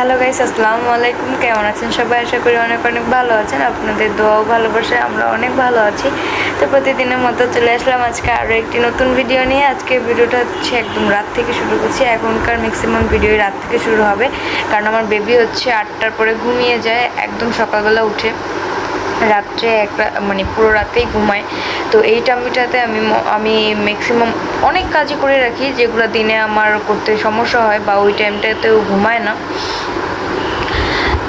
Hello guys আসসালামু আলাইকুম। কেমন আছেন সবাই? আশা করি অনেক অনেক ভালো আছেন। আপনাদের দোয়াও ভালোবাসে, আমরা অনেক ভালো আছি। তো প্রতিদিনের মতো চলে আসলাম আজকে আরও একটি নতুন ভিডিও নিয়ে। আজকে ভিডিওটা হচ্ছে একদম রাত থেকে শুরু করছি। এখনকার ম্যাক্সিমাম ভিডিও রাত থেকে শুরু হবে। কারণ আমার বেবি হচ্ছে আটটার পরে ঘুমিয়ে যায়, একদম সকালবেলা উঠে। রাত্রে একটা মানে পুরো রাতেই ঘুমায়। তো এই টাইমটাতে আমি আমি ম্যাক্সিমাম অনেক কাজই করে রাখি, যেগুলো দিনে আমার করতে সমস্যা হয় বা ওই টাইমটাতেও ঘুমায় না।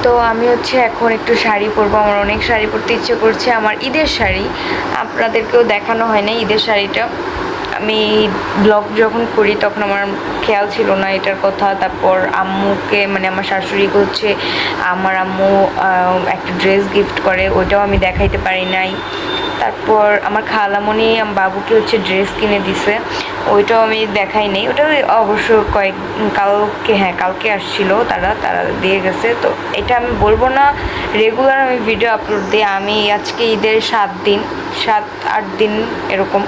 তো আমি হচ্ছে এখন একটু শাড়ি পরবো, আমার অনেক শাড়ি পরতে ইচ্ছে করছে, আমার ঈদের শাড়ি। আপনাদেরকেও দেখানো হয় না ঈদের শাড়িটা। আমি ব্লগ যখন করি তখন আমার খেয়াল ছিল না এটার কথা। তারপর আম্মুকে মানে আমার শাশুড়িকে হচ্ছে আমার আম্মু একটা ড্রেস গিফট করে ওটাও আমি দেখাইতে পারি নাই। তারপর আমার খালামণি বাবুকে হচ্ছে ড্রেস কিনে দিছে, ওইটাও আমি দেখাই নেই। ওটা অবশ্য কয়েক কালকে হ্যাঁ কালকে আসছিল তারা তারা দিয়ে গেছে। তো এটা আমি বলব না রেগুলার আমি ভিডিও আপলোড দিই। আমি আজকে ঈদের সাত দিন, সাত, আট দিন এরকম।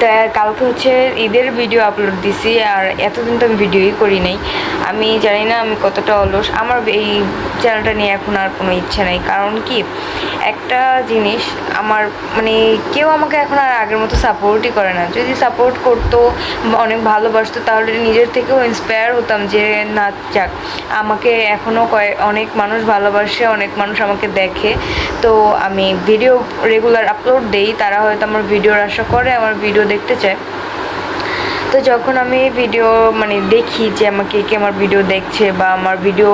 তা কালকে হচ্ছে ঈদের ভিডিও আপলোড দিছি আর এতদিন তো আমি ভিডিওই করি নাই। আমি জানি না আমি কতটা অলস। আমার এই চ্যানেলটা নিয়ে এখন আর কোনো ইচ্ছে নাই। কারণ কি? একটা জিনিস, আমার মানে কেউ আমাকে এখন আর আগের মতো সাপোর্টই করে না। যদি সাপোর্ট করতো, অনেক ভালোবাসতো, তাহলে নিজের থেকেও ইন্সপায়ার হতাম যে, না, যাক, আমাকে এখনও কয়েক অনেক মানুষ ভালোবাসে, অনেক মানুষ আমাকে দেখে। তো আমি ভিডিও রেগুলার আপলোড দেই। তারা হয়তো আমার ভিডিওর আশা করে, আমার ভিডিও দেখতে চায়। তো যখন আমি ভিডিও মানে দেখি যে আমাকে কে আমার ভিডিও দেখছে বা আমার ভিডিও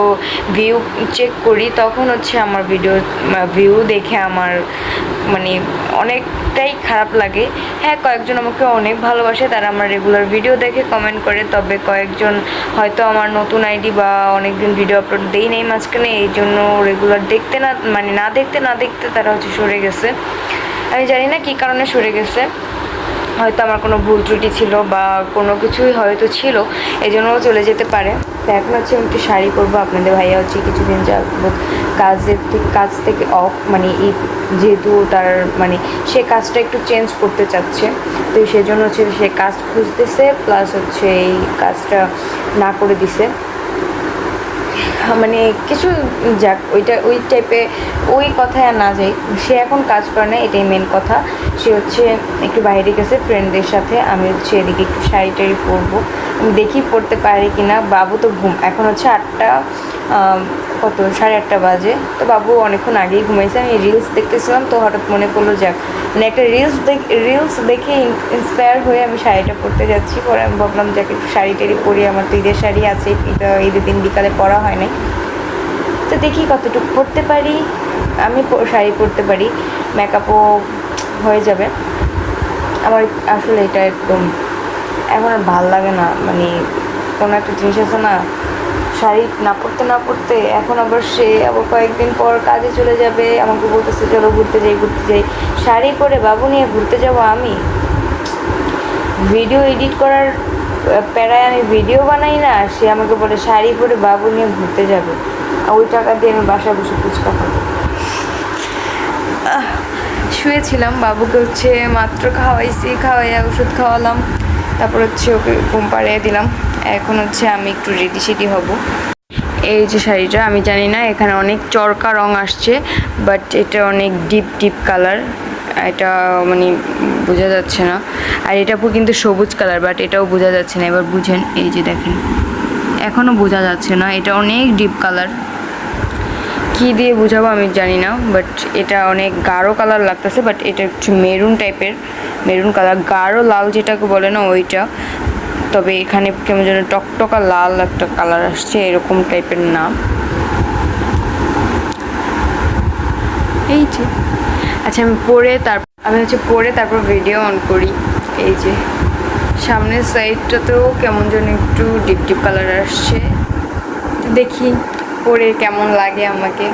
ভিউ চেক করি, তখন হচ্ছে আমার ভিডিও ভিউ দেখে আমার মানে অনেকটাই খারাপ লাগে। হ্যাঁ কয়েকজন আমাকে অনেক ভালোবাসে, তারা আমার রেগুলার ভিডিও দেখে কমেন্ট করে, তবে কয়েকজন হয়তো আমার নতুন আইডি বা অনেক দিন ভিডিও আপলোড দেই নেই মাঝখানে, এই জন্য রেগুলার দেখতে না মানে না দেখতে না দেখতে তারা হচ্ছে সরে গেছে। আমি জানি না কী কারণে সরে গেছে। হয়তো আমার কোনো ভুল ত্রুটি ছিল বা কোনো কিছুই হয়তো ছিল এই জন্যও চলে যেতে পারে। তো এখন হচ্ছে আমি একটু শাড়ি পরবো, আপনাদের ভাইয়া হচ্ছে কিছুদিন যাবত কাজের থেকে কাজ থেকে অফ মানে ঈদ যেহেতু তার মানে সে কাজটা একটু চেঞ্জ করতে চাচ্ছে, তো সেজন্য হচ্ছে সে কাজ খুঁজতেছে প্লাস হচ্ছে এই কাজটা না করে দিছে। মানে কিছু যাক, ওইটা, ওই টাইপে ওই কথায় আর না যাই। সে এখন কাজ করে না, এটাই মেন কথা। সে হচ্ছে একটু বাইরে গেছে ফ্রেন্ডদের সাথে। আমি হচ্ছে এদিকে একটু শাড়ি টাড়ি পরবো দেখি পড়তে পারি কি না বাবু তো ঘুম, এখন হচ্ছে আটটা কত, সাড়ে আটটা বাজে। তো বাবু অনেকক্ষণ আগেই ঘুমাইছে, আমি রিলস দেখতেছিলাম, তো হঠাৎ মনে করল যাক মানে একটা রিলস দেখ রিলস দেখে ইন্সপায়ার হয়ে আমি শাড়িটা পরতে যাচ্ছি। পরে আমি ভাবলাম যাকে একটু শাড়ি টাড়ি পরি, আমার তো ঈদের শাড়ি আছে ঈদের দিন বিকালে পরা হয় নাই। তো দেখি কতটুকু পরতে পারি, আমি শাড়ি পরতে পারি মেকআপও হয়ে যাবে। আমার আসলে এটা একদম, এখন আর ভালো লাগে না মানে কোনো একটা জিনিস আছে না শাড়ি না পরতে না পরতে, এখন আবার সে আবার কয়েকদিন পর কাজে চলে যাবে, আমাকে বলতেছে, চলো ঘুরতে যাই ঘুরতে যাই। শাড়ি পরে বাবু নিয়ে ঘুরতে যাব আমি? ভিডিও এডিট করার প্যারায় আমি ভিডিও বানাই না, সে আমাকে বলে, শাড়ি পরে বাবু নিয়ে ঘুরতে যাবে। ওই টাকা দিয়ে আমি বাসায় বসে ফুচকা খাব। শুয়েছিলাম, বাবুকে হচ্ছে মাত্র খাওয়াইছি, খাওয়াইয়া ওষুধ খাওয়ালাম, তারপর হচ্ছে ওকে ঘুম পাড়িয়ে দিলাম। এখন হচ্ছে আমি একটু রেডি সেডি হব। এই যে শাড়িটা, আমি জানি না, এখানে অনেক চরকা রং আসছে বাট এটা অনেক ডিপ ডিপ কালার এটা মানে বোঝা যাচ্ছে না। আর এটা কিন্তু সবুজ কালার বাট এটাও বোঝা যাচ্ছে না। এবার বুঝেন, এই যে দেখেন এখনও বোঝা যাচ্ছে না। এটা অনেক ডিপ কালার কি দিয়ে বোঝাবো আমি জানি না বাট এটা অনেক গাঢ় কালার লাগতেছে বাট এটা একটু মেরুন টাইপের মেরুন কালার গাঢ় লাল যেটাকে বলে না, ওইটা। তবে এখানে কেমন যেন টকটকা লাল একটা কালার আসছে, এরকম টাইপের নাম। এই যে। আচ্ছা আমি পরে তার, আমি হচ্ছে পরে তারপর ভিডিও অন করি। এই যে। সামনের সাইডটাতেও কেমন যেন একটু ডিপ ডিপ কালার আসছে। দেখি, পরে কেমন লাগে আমাকে।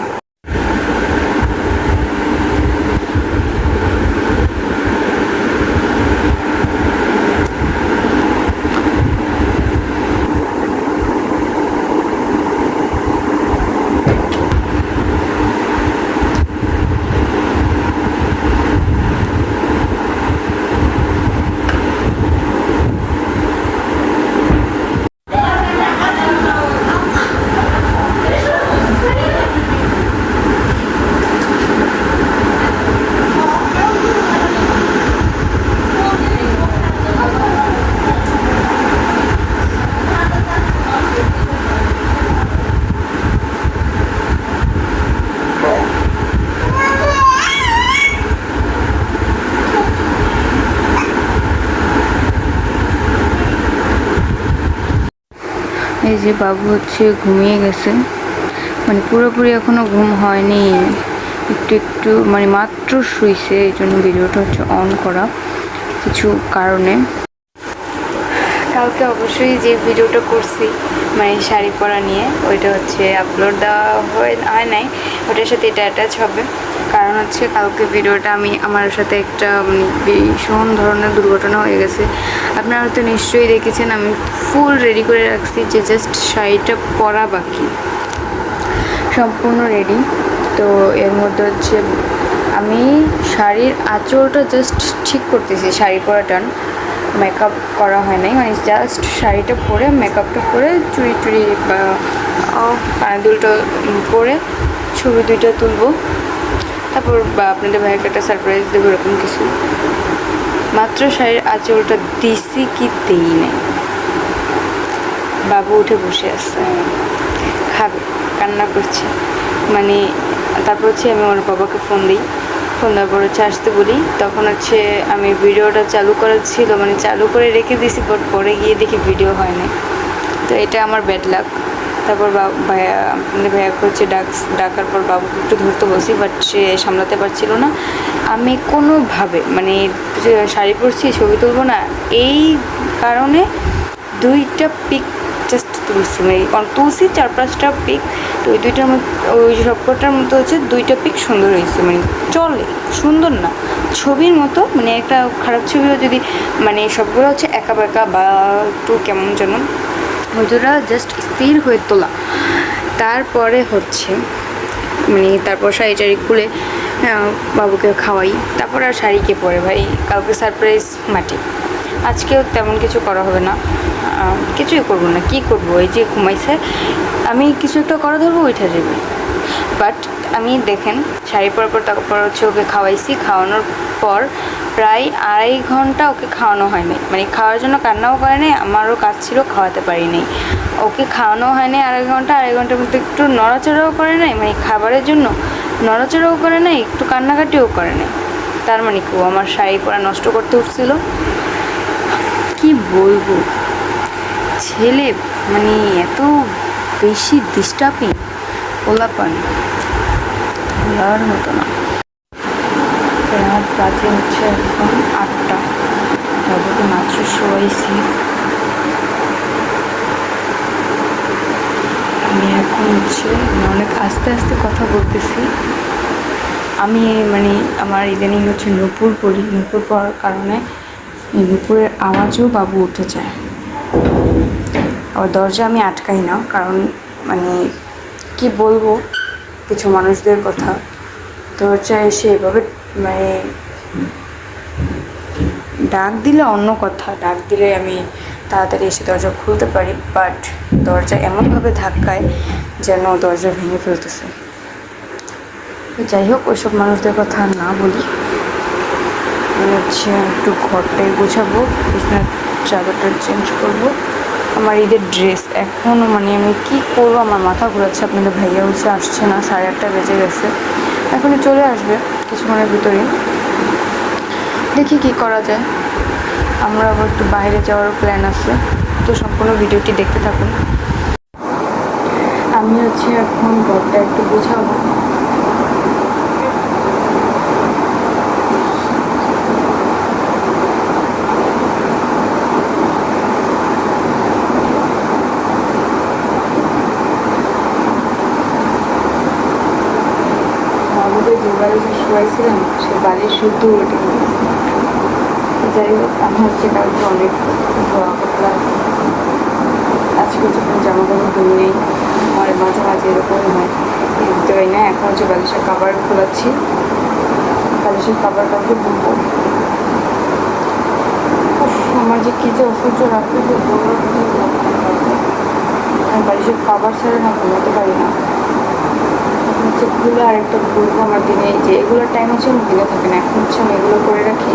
এই যে বাবু হচ্ছে ঘুমিয়ে গেছে। মানে পুরোপুরি এখনও ঘুম হয়নি। একটু একটু মানে মাত্র শুইছে, এই জন্য ভিডিওটা হচ্ছে অন করা কিছু কারণে। কালকে অবশ্যই যে ভিডিওটা করছি মানে শাড়ি পরা নিয়ে, ওইটা হচ্ছে আপলোড দেওয়া হয় হয় নাই, ওটার সাথে এটা অ্যাটাচ হবে। কারণ হচ্ছে কালকে ভিডিওটা আমি আমার সাথে একটা মানে ভীষণ ধরনের দুর্ঘটনা হয়ে গেছে। আপনারা হয়তো নিশ্চয়ই দেখেছেন, আমি ফুল রেডি করে রাখছি যে জাস্ট শাড়িটা পরা বাকি। সম্পূর্ণ রেডি তো এর মধ্যে হচ্ছে আমি শাড়ির আঁচলটা জাস্ট ঠিক করতেছি, শাড়ি পরা টান মেকআপ করা হয় নাই মানে জাস্ট শাড়িটা পরে মেকআপটা করে চুড়ি টুড়ি বা কানদুলটা পরে ছবি দুইটা তুলবো। তারপর বা আপনাদের ভাইকে একটা সারপ্রাইজ দেবো, এরকম কিছু। মাত্র শাড়ির আঁচলটা দিছি কি দেই নাই। বাবু উঠে বসে আছে। খাবে, কান্না করছে। মানে তারপর হচ্ছে আমি ওর বাবাকে ফোন দিই। ফোন দেওয়ার পর হচ্ছে আসতে বলি। তখন হচ্ছে আমি ভিডিওটা চালু করা ছিল মানে চালু করে রেখে দিয়েছি বাট পরে গিয়ে দেখি ভিডিও হয় না তো এটা আমার ব্যাড লাক তারপর আপনাদের ভাইয়াকে হচ্ছে ডাক ডাকার পর বাবুকে একটু ধরতে বসি বাট সে সামলাতে পারছিল না। আমি কোনোভাবে মানে শাড়ি পরছি, ছবি তুলবো না, এই কারণে দুইটা পিক জাস্ট তুলছি মানে তুলসি চার পাঁচটা পিক তো ওই দুইটার মধ্যে, ওই সবকটার মতো হচ্ছে দুইটা পিক সুন্দর হয়েছে মানে চলে, সুন্দর না। ছবির মতো মানে একটা খারাপ ছবিও যদি মানে সবগুলো হচ্ছে একা বেঁকা বা একটু কেমন যেন দুটা জাস্ট স্থির হয়ে তোলা। তারপরে হচ্ছে মানে তারপর শাড়ি টাড়ি খুলে বাবুকে খাওয়াই। তারপর আর শাড়িকে পরে ভাই কাউকে সারপ্রাইজ মাটি আজকেও তেমন কিছু করা হবে না। কিছুই করব না, কি করব? এই যে ঘুমাইছে, আমি কিছু একটা করা ধরবো, ওইটা যাবে বাট আমি দেখেন, শাড়ি পরার পর তারপর হচ্ছে ওকে খাওয়াইছি। খাওয়ানোর পর প্রায় আড়াই ঘণ্টা ওকে খাওয়ানো হয়নি। মানে খাওয়ার জন্য কান্নাও করে নাই, আমারও কাজ ছিল, খাওয়াতে পারি নাই। ওকে খাওয়ানো হয় নাই আড়াই ঘণ্টা, আড়াই ঘণ্টার মধ্যে একটু নড়াচড়াও করে নাই মানে খাবারের জন্য নড়াচড়াও করে নাই, একটু কান্নাকাটিও করে নাই। তার মানে কি ও আমার শাড়ি পরা নষ্ট করতে উঠছিল? কি বলব? ছেলে মানে এত বেশি ডিস্টার্বিং ওলাপান বলার মতো না। রাত বাজে হচ্ছে এখন আটটা। বাবুকে মাত্র শোয়াইছি। আমি এখন হচ্ছে মানে অনেক আস্তে আস্তে কথা বলতেছি। আমি মানে আমার ইদানিং হচ্ছে নূপুর পড়ি। নূপুর পড়ার কারণে নূপুরের আওয়াজও বাবু উঠে যায়। আবার দরজা আমি আটকাই না, কারণ মানে কি বলব? কিছু মানুষদের কথা। দরজা এসে এভাবে মানে ডাক দিলে অন্য কথা, ডাক দিলে আমি তাড়াতাড়ি এসে দরজা খুলতে পারি বাট দরজা এমনভাবে ধাক্কায় যেন দরজা ভেঙে ফেলতেছে। যাই হোক, ওইসব মানুষদের কথা না বলি। হচ্ছে একটু ঘরটাই গোছাবো চাদরটা চেঞ্জ করব। আমার ঈদের ড্রেস এখনও মানে আমি কি করব? আমার মাথা ঘোরাচ্ছে, আপনাদের ভাইয়া হচ্ছে আসছে না, সাড়ে আটটা বেজে গেছে। এখনই চলে আসবে কিছুক্ষণের ভিতরেই। দেখি কি করা যায়। আমরা আবার একটু বাইরে যাওয়ার প্ল্যান আছে। তো সম্পূর্ণ ভিডিওটি দেখতে থাকুন। আমি হচ্ছে এখন ঘরটা একটু গোছাবো বাবুকে যে শুয়াইছিলাম সে বালিশ শুদ্ধ উঠে যাই হোক আমার হচ্ছে কালকে অনেক ধোয়া কাপড় আজকে হচ্ছে কোনো জামা কাপড় ধুই নেই। আমার মাঝে মাঝে এরকম হয়। ধুতে হয় না, এখন হচ্ছে বালিশের কাবার খোলাচ্ছি। বালিশের কাবার কাউকে বুনবো আমার যে কী যে অসহ্য রাখতে আমি বালিশের কাবার ছাড়া না ঘুমাতে পারি না। হচ্ছে খুলে আরেকটা ঘুরবো আমার দিনে যে এগুলোর টাইম হচ্ছে আমার দিনে থাকে না, এখন হচ্ছে আমি এগুলো করে রাখি।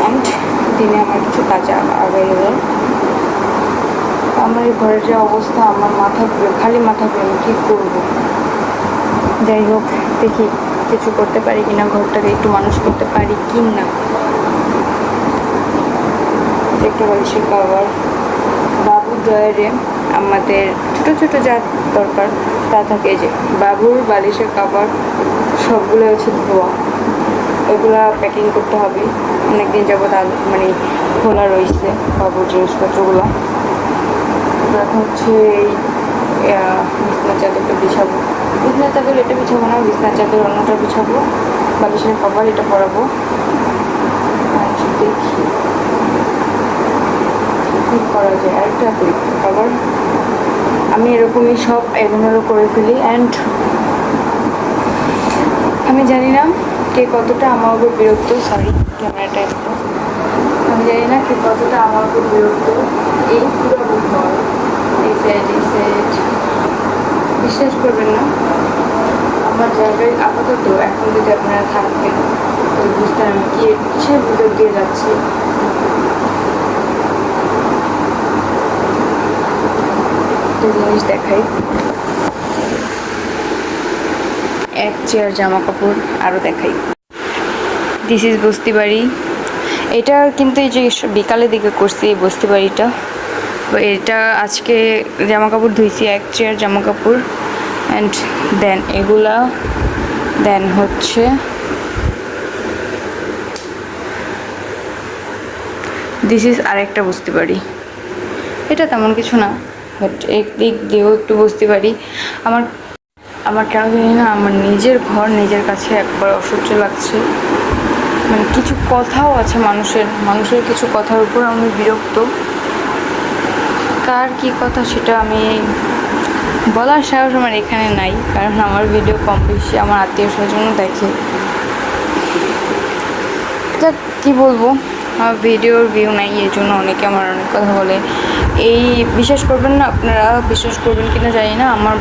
অ্যান্ড দিনে আমার কিছু কাজ যায় আমার এই ঘরের যে অবস্থা, আমার মাথা খালি মাথা ঘুরে আমি কী করব? যাই হোক, দেখি কিছু করতে পারি কি না ঘরটাকে একটু মানুষ করতে পারি কি না দেখতে পাচ্ছি খাবার বাবু ডয়ারে আমাদের ছোট ছোট যা দরকার, তা থাকে যে বাবুর বালিশের কাপড়, সবগুলো হচ্ছে ধোয়া। ওইগুলো প্যাকিং করতে হবে। অনেকদিন যাবত আগ- মানে খোলা রয়েছে বাবুর জিনিসপত্রগুলো। এখন হচ্ছে এই বিছনার চাদরটা বিছাবো। বিছনার চাদর এটা বিছাবো না বিছনার চাদর অন্যটা বিছাবো। বালিশের কভার এটা পরাবো। দেখি। কি করা যায়, আরেকটা করি কভার আমি এরকমই সব এলোমেলো করে ফেলি অ্যান্ড আমি জানি না কে কতটা আমার উপর বিরক্ত সরি ক্যামেরাটা একটু আমি জানি না কে কতটা আমার উপর বিরক্ত, এই পুরো ঘর এই এই বিশ্বাস করবেন না, আমার জায়গায় আপাতত এখন যদি আপনারা থাকবেন তো বুঝতেন আমি কি কিসের ভিতর দিয়ে যাচ্ছি। একটা জিনিস দেখাই। এক চেয়ার জামা কাপড় আরও দেখাই। দিস ইজ বস্তি বাড়ি এটা কিন্তু এই যে বিকালের দিকে করছি এই বস্তি বাড়িটা এটা আজকে জামা কাপড় ধুইছি, এক চেয়ার জামা কাপড় অ্যান্ড দেন এগুলা। দেন হচ্ছে দিস ইজ আরেকটা বস্তি বাড়ি এটা তেমন কিছু না। বাট একদিক দিয়েও একটু বুঝতে পারি। আমার আমার কেন জানি না, আমার নিজের ঘর নিজের কাছে একবার অসহ্য লাগছে। মানে কিছু কথাও আছে মানুষের মানুষের কিছু কথার উপর আমি বিরক্ত। কার কি কথা সেটা আমি বলার সাহস আমার এখানে নাই, কারণ আমার ভিডিও কম বেশি আমার আত্মীয় স্বজনও দেখে। যাক, কী বলব? আমার ভিডিওর ভিউ নাই, এই জন্য অনেকে আমার অনেক কথা বলে। এই বিশ্বাস করবেন না, আপনারা বিশ্বাস করবেন কিনা জানি না, আমার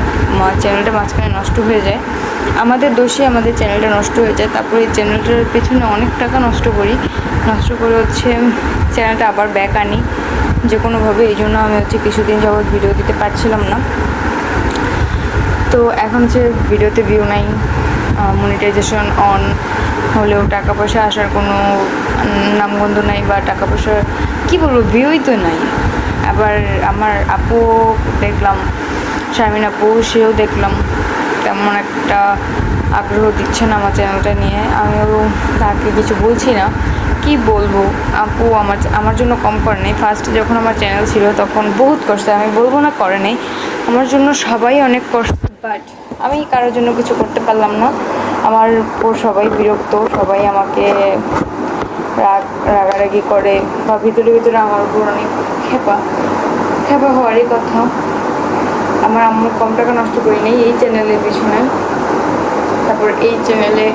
চ্যানেলটা মাঝখানে নষ্ট হয়ে যায়। আমাদের দোষে আমাদের চ্যানেলটা নষ্ট হয়ে যায়, তারপরে এই চ্যানেলটার পেছনে অনেক টাকা নষ্ট করি। নষ্ট করে হচ্ছে চ্যানেলটা আবার ব্যাক আনি। যে কোনোভাবে, এই জন্য আমি হচ্ছে কিছুদিন যাবৎ ভিডিও দিতে পারছিলাম না। তো এখন যে ভিডিওতে ভিউ নাই মনিটাইজেশন অন হলেও টাকা পয়সা আসার কোনো নামগন্ধ নাই বা টাকা পয়সা, কী বলব ভিউই তো নাই। আবার আমার আপু দেখলাম, শারমিন আপু, সেও দেখলাম। তেমন একটা আগ্রহ দিচ্ছে না আমার চ্যানেলটা নিয়ে। আমিও তাকে কিছু বলছি না। কি বলব? আপু আমার আমার জন্য কম করে নেই। ফার্স্টে যখন আমার চ্যানেল ছিল তখন বহুত কষ্ট, আমি বলব না করে নেই। আমার জন্য সবাই অনেক কষ্ট বাট আমি কারোর জন্য কিছু করতে পারলাম না। আমার উপর সবাই বিরক্ত, সবাই আমাকে রাগ, রাগারাগি করে বা ভিতরে ভিতরে আমার উপর অনেক খেপা। খেপা হওয়ারই কথা। আমার আম্মু কম টাকা নষ্ট করি নেই এই চ্যানেলের পিছনে। তারপর এই চ্যানেলে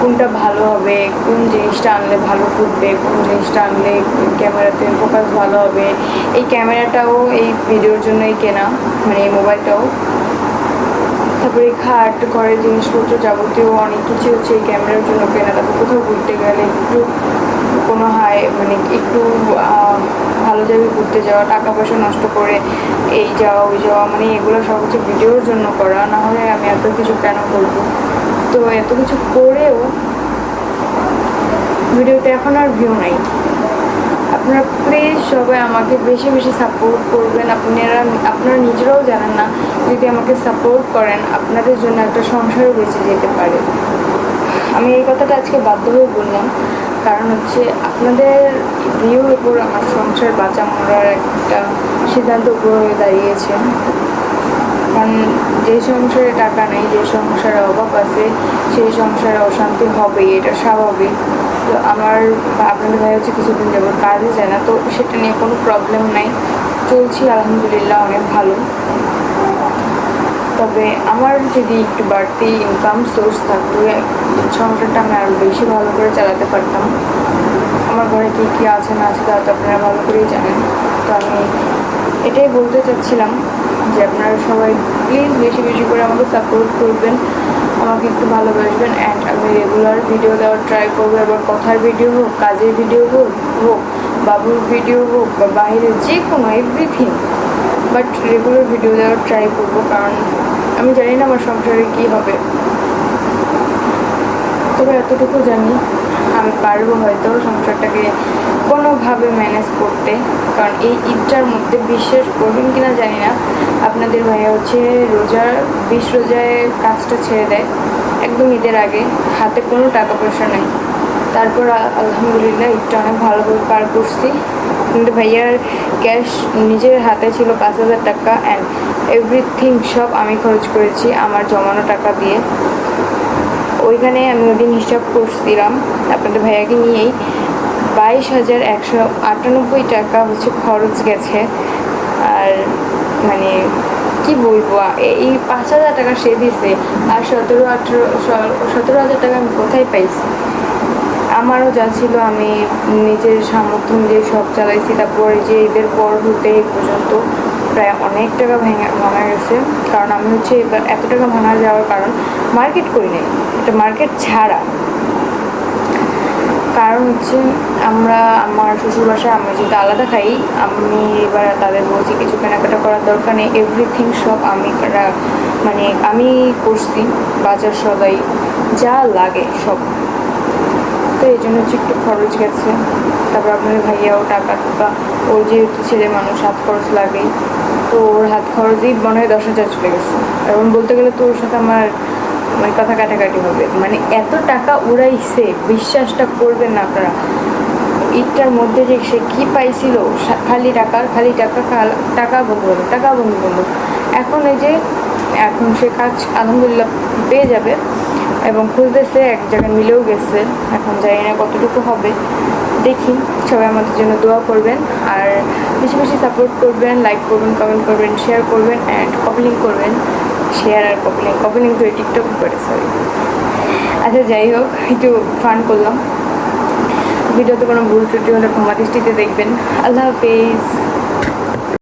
কোনটা ভালো হবে, কোন জিনিসটা আনলে ভালো ফুটবে, কোন জিনিসটা আনলে ক্যামেরাতে ফোকাস ভালো হবে। এই ক্যামেরাটাও এই ভিডিওর জন্যই কেনা মানে এই মোবাইলটাও তারপরে খাট, ঘরের জিনিসপত্র যাবতীয় অনেক কিছু হচ্ছে এই ক্যামেরার জন্য কেনা। তারপর কোথাও ঘুরতে গেলে একটু কোনো হাই মানে একটু ভালো জায়গায় ঘুরতে যাওয়া, টাকা পয়সা নষ্ট করে এই যাওয়া, ওই যাওয়া মানে এগুলো সব হচ্ছে ভিডিওর জন্য করা। না হলে আমি এত কিছু কেন করব? তো এত কিছু করেও ভিডিওতে এখন আর ভিউ নাই। আপনারা প্লিজ সবাই আমাকে বেশি বেশি সাপোর্ট করবেন। আপনারা আপনারা নিজেরাও জানেন না যদি আমাকে সাপোর্ট করেন, আপনাদের জন্য একটা সংসারও বেঁচে যেতে পারে। আমি এই কথাটা আজকে বাধ্য হয়ে বললাম। কারণ হচ্ছে আপনাদের ভিউর উপর আমার সংসার বাঁচা মরার একটা সিদ্ধান্ত উপর হয়ে দাঁড়িয়েছে। কারণ যে সংসারে টাকা নেই, যে সংসারে অভাব আছে, সেই সংসারে অশান্তি হবে এটা স্বাভাবিক। তো আমার আপনাদের ভাই হচ্ছে কিছুদিন যাবত কাজে যায় না, তো সেটা নিয়ে কোনো প্রবলেম নাই। চলছি, আলহামদুলিল্লাহ, অনেক ভালো। তবে আমার যদি একটু বাড়তি ইনকাম সোর্স থাকতো, সংসারটা আমি আরও বেশি ভালো করে চালাতে পারতাম। আমার ঘরে কী কী আছে না আছে তা তো আপনারা ভালো করেই জানেন। তো আমি এটাই বলতে চাচ্ছিলাম যে আপনারা সবাই প্লিজ বেশি বেশি করে আমাকে সাপোর্ট করবেন, আমাকে একটু ভালোবাসবেন অ্যান্ড আমি রেগুলার ভিডিও দেওয়ার ট্রাই করব, এবার কথার ভিডিও হোক, কাজের ভিডিও হোক হোক, বাবুর ভিডিও হোক বা বাইরের যে কোনো এভরিথিং বাট রেগুলার ভিডিও দেওয়ার ট্রাই করব কারণ আমি জানি না আমার সংসারে কী হবে। তবে এতটুকু জানি, আমি পারব হয়তো সংসারটাকে কোনোভাবে ম্যানেজ করতে, কারণ এই ঈদটার মধ্যে বিশ্বাস করবেন কিনা জানি না। আপনাদের ভাইয়া হচ্ছে রোজার, বিশ রোজায় কাজটা ছেড়ে দেয়। একদম ঈদের আগে। হাতে কোনো টাকা পয়সা নাই। তারপর আলহামদুলিল্লাহ, ঈদটা অনেক ভালোভাবে পার করছি। কিন্তু ভাইয়ার ক্যাশ নিজের হাতে ছিল পাঁচ হাজার টাকা অ্যান্ড এভরিথিং সব আমি খরচ করেছি আমার জমানো টাকা দিয়ে। ওইখানে আমি ওদিন হিসাব করছিলাম আপনাদের ভাইয়াকে নিয়েই। বাইশ হাজার একশো আটানব্বই টাকা হচ্ছে খরচ গেছে। আর মানে কি বলব এই পাঁচ হাজার টাকা সে দিছে, আর সতেরো, আঠেরো সতেরো হাজার টাকা আমি কোথায় পাইছি? আমারও যা ছিল, আমি নিজের সামর্থ্য অনুযায়ী সব চালাইছি। তারপরে যে ঈদের পর হতে পর্যন্ত প্রায় অনেক টাকা ভেঙে, ভাঙা গেছে। কারণ আমি হচ্ছে এবার এত টাকা ভাঙা যাওয়ার কারণ মার্কেট করি নাই। এটা মার্কেট ছাড়া। কারণ হচ্ছে আমরা, আমার শ্বশুর বাসায় আমরা যেহেতু আলাদা খাই, আমি এবার তাদের বলছি কিছু কেনাকাটা করার দরকার নেই এভরিথিং সব আমি মানে আমি করছি, বাজার সদাই যা লাগে সব। তো এই জন্য হচ্ছে একটু খরচ গেছে। তারপর আপনার ভাইয়াও টাকা টাকা, ওর যেহেতু ছেলে মানুষ, হাত খরচ লাগে তো ওর হাত খরচই মনে হয় দশ হাজার চলে গেছে। এবং বলতে গেলে তো ওর সাথে আমার মানে কথা কাটাকাটি হবে। মানে এত টাকা উড়াইছে, বিশ্বাসটা করবেন না আপনারা। ঈদটার মধ্যে যে সে কী পাইছিল খালি টাকা খালি টাকা টাকা বন্ধু বন্ধু টাকা বন্ধু বন্ধু এখন এই যে, এখন সে কাজ আলহামদুলিল্লাহ পেয়ে যাবে এবং খুঁজতেছে, এক জায়গায় মিলেও গেছে। এখন জানি না কতটুকু হবে। দেখি, সবাই আমাদের জন্য দোয়া করবেন। আর বেশি বেশি সাপোর্ট করবেন লাইক করবেন কমেন্ট করবেন শেয়ার করবেন অ্যান্ড কপলিং করবেন। শেয়ার আর কপলিং কপলিং তো টিকটক করে সরি আচ্ছা যাই হোক, একটু ফান করলাম। ভিডিওতে কোনো ভুল ত্রুটি হলে ক্ষমা দৃষ্টিতে দেখবেন। আল্লাহ হাফিজ।